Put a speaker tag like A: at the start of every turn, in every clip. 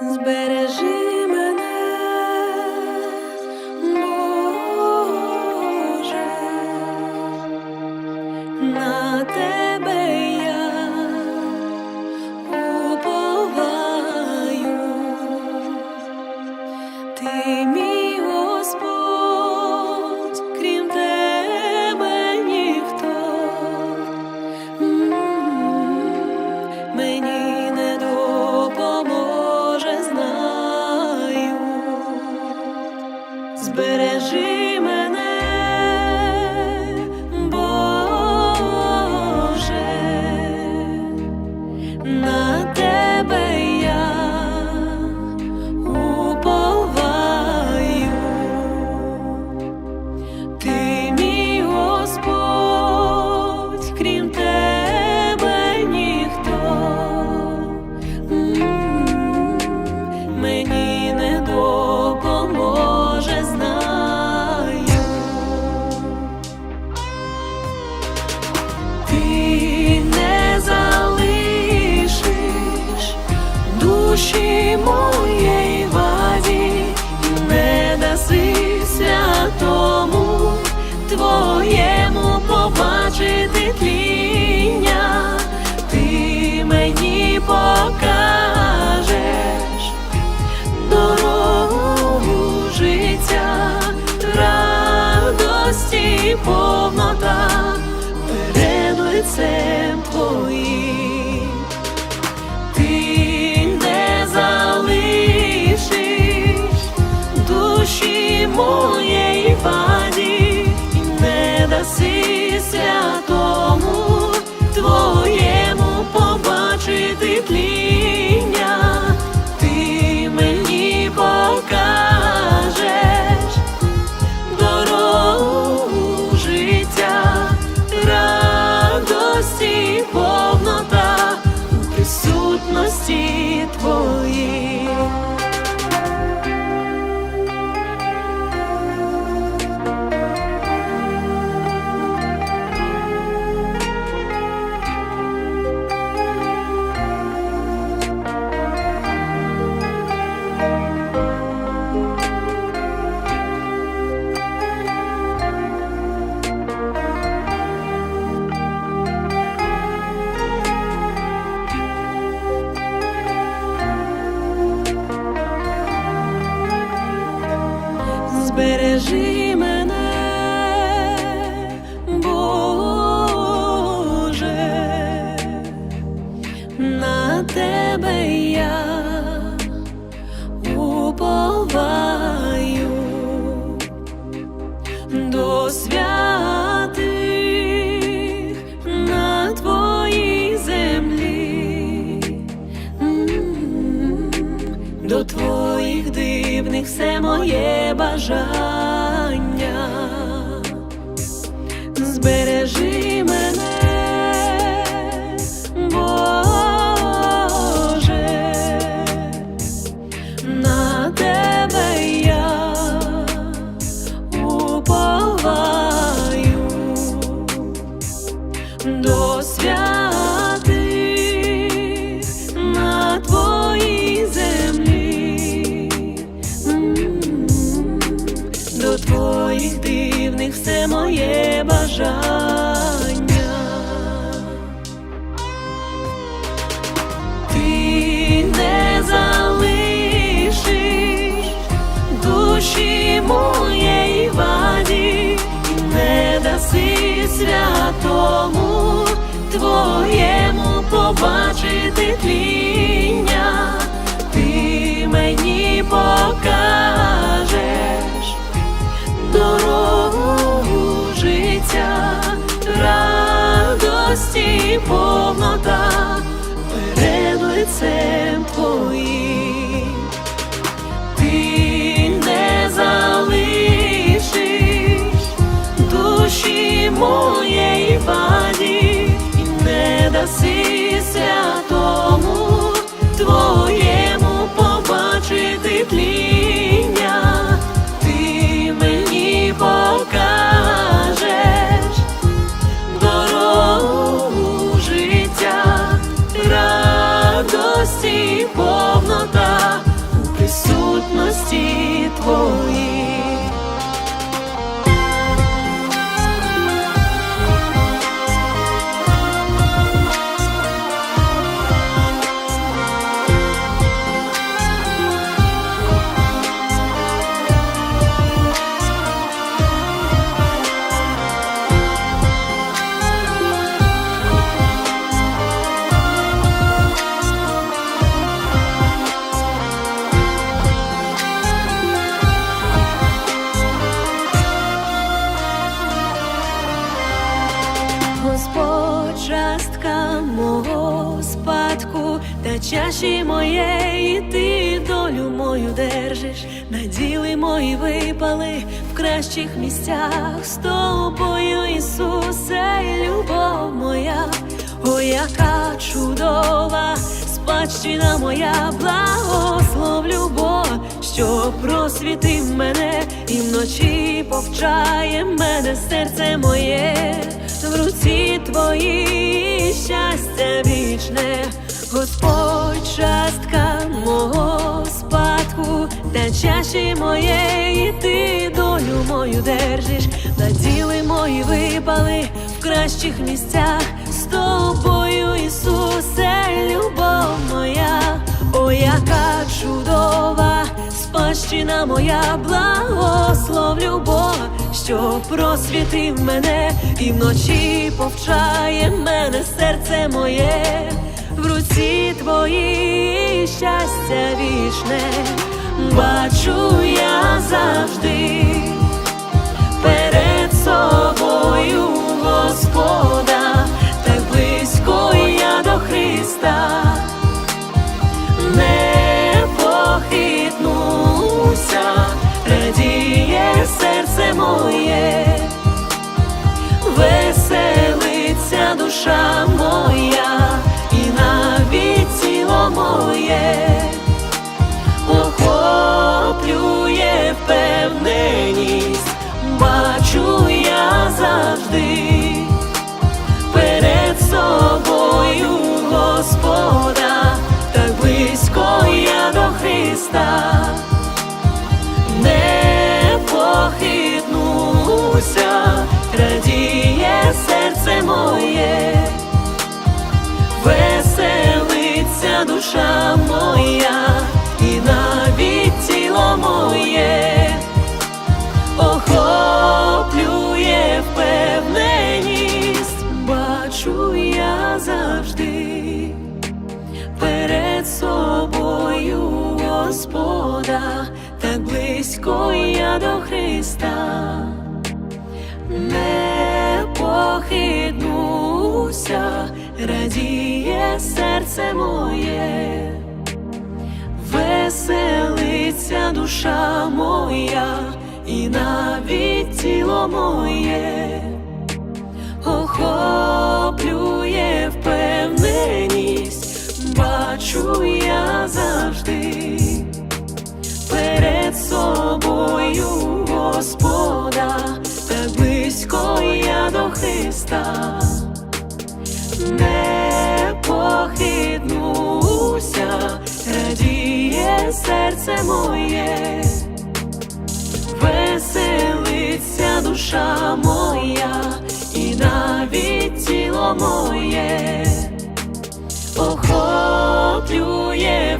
A: збережи мене. збережи мене, Боже, на тебе я уповаю. До святих на твоїй землі, до твоїх все моє бажання, збережи мене, Боже, на те. бачити тління, ти мені покажеш дорогу життя, радості повнота перед лицем. то частка мого спадку, та чаші моєї ти долю мою держиш, наділи мої випали в кращих місцях. З тобою, Ісусе, любов моя, о, яка чудова спадщина моя, благослов любов, що просвітив мене і вночі повчає мене серце моє в руці твої щастя вічне, Господь, частка мого спадку, та чаші моєї, ти долю мою держиш, наділи мої випали в кращих місцях. З тобою, Ісусе, любов моя, о, яка чудова, спадщина моя, благословлю Бога, що просвітив мене і вночі повчає мене серце моє, в руці твої щастя вічне, бачу я завжди. Перед собою Господа, моє. Веселиться душа моя, і навіть тіло моє. Охоплює впевненість, бачу я завжди. Перед собою Господа, так близько я до Христа радіє серце моє, веселиться душа моя, і навіть тіло моє, охоплює впевненість, бачу я завжди. Перед собою Господа, так близько я до Христа, не похитнуся, радіє серце моє, веселиться душа моя, і навіть тіло моє. Охоплює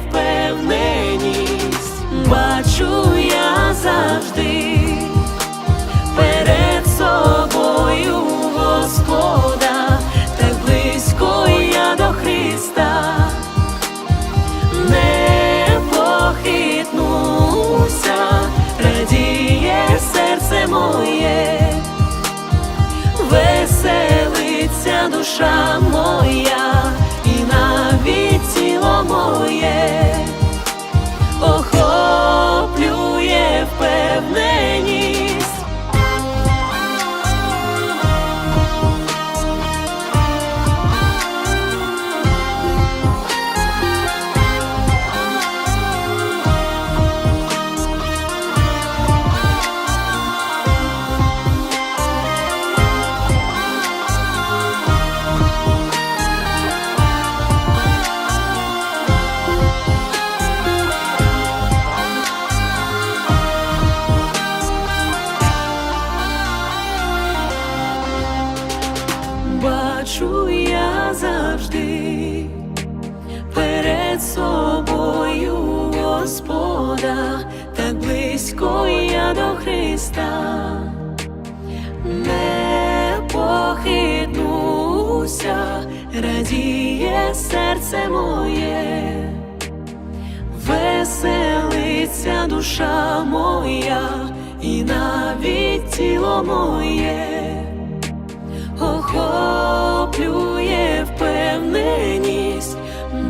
A: впевненість, бачу я завжди. Перед собою Господа, душа моя, і навіть тіло моє охоплює впевненість. близько я до Христа, не похитнуся, радіє серце моє, веселиться душа моя, і навіть тіло моє. Охоплює впевненість,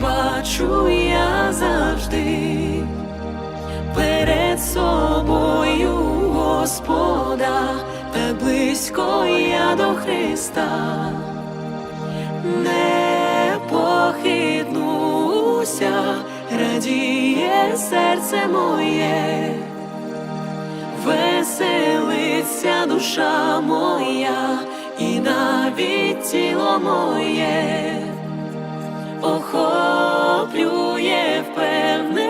A: бачу я завжди. But собою Господа, так близько я до Христа, не похитнуся, радіє серце моє, веселиться душа моя і навіть тіло моє, охоплює впевненість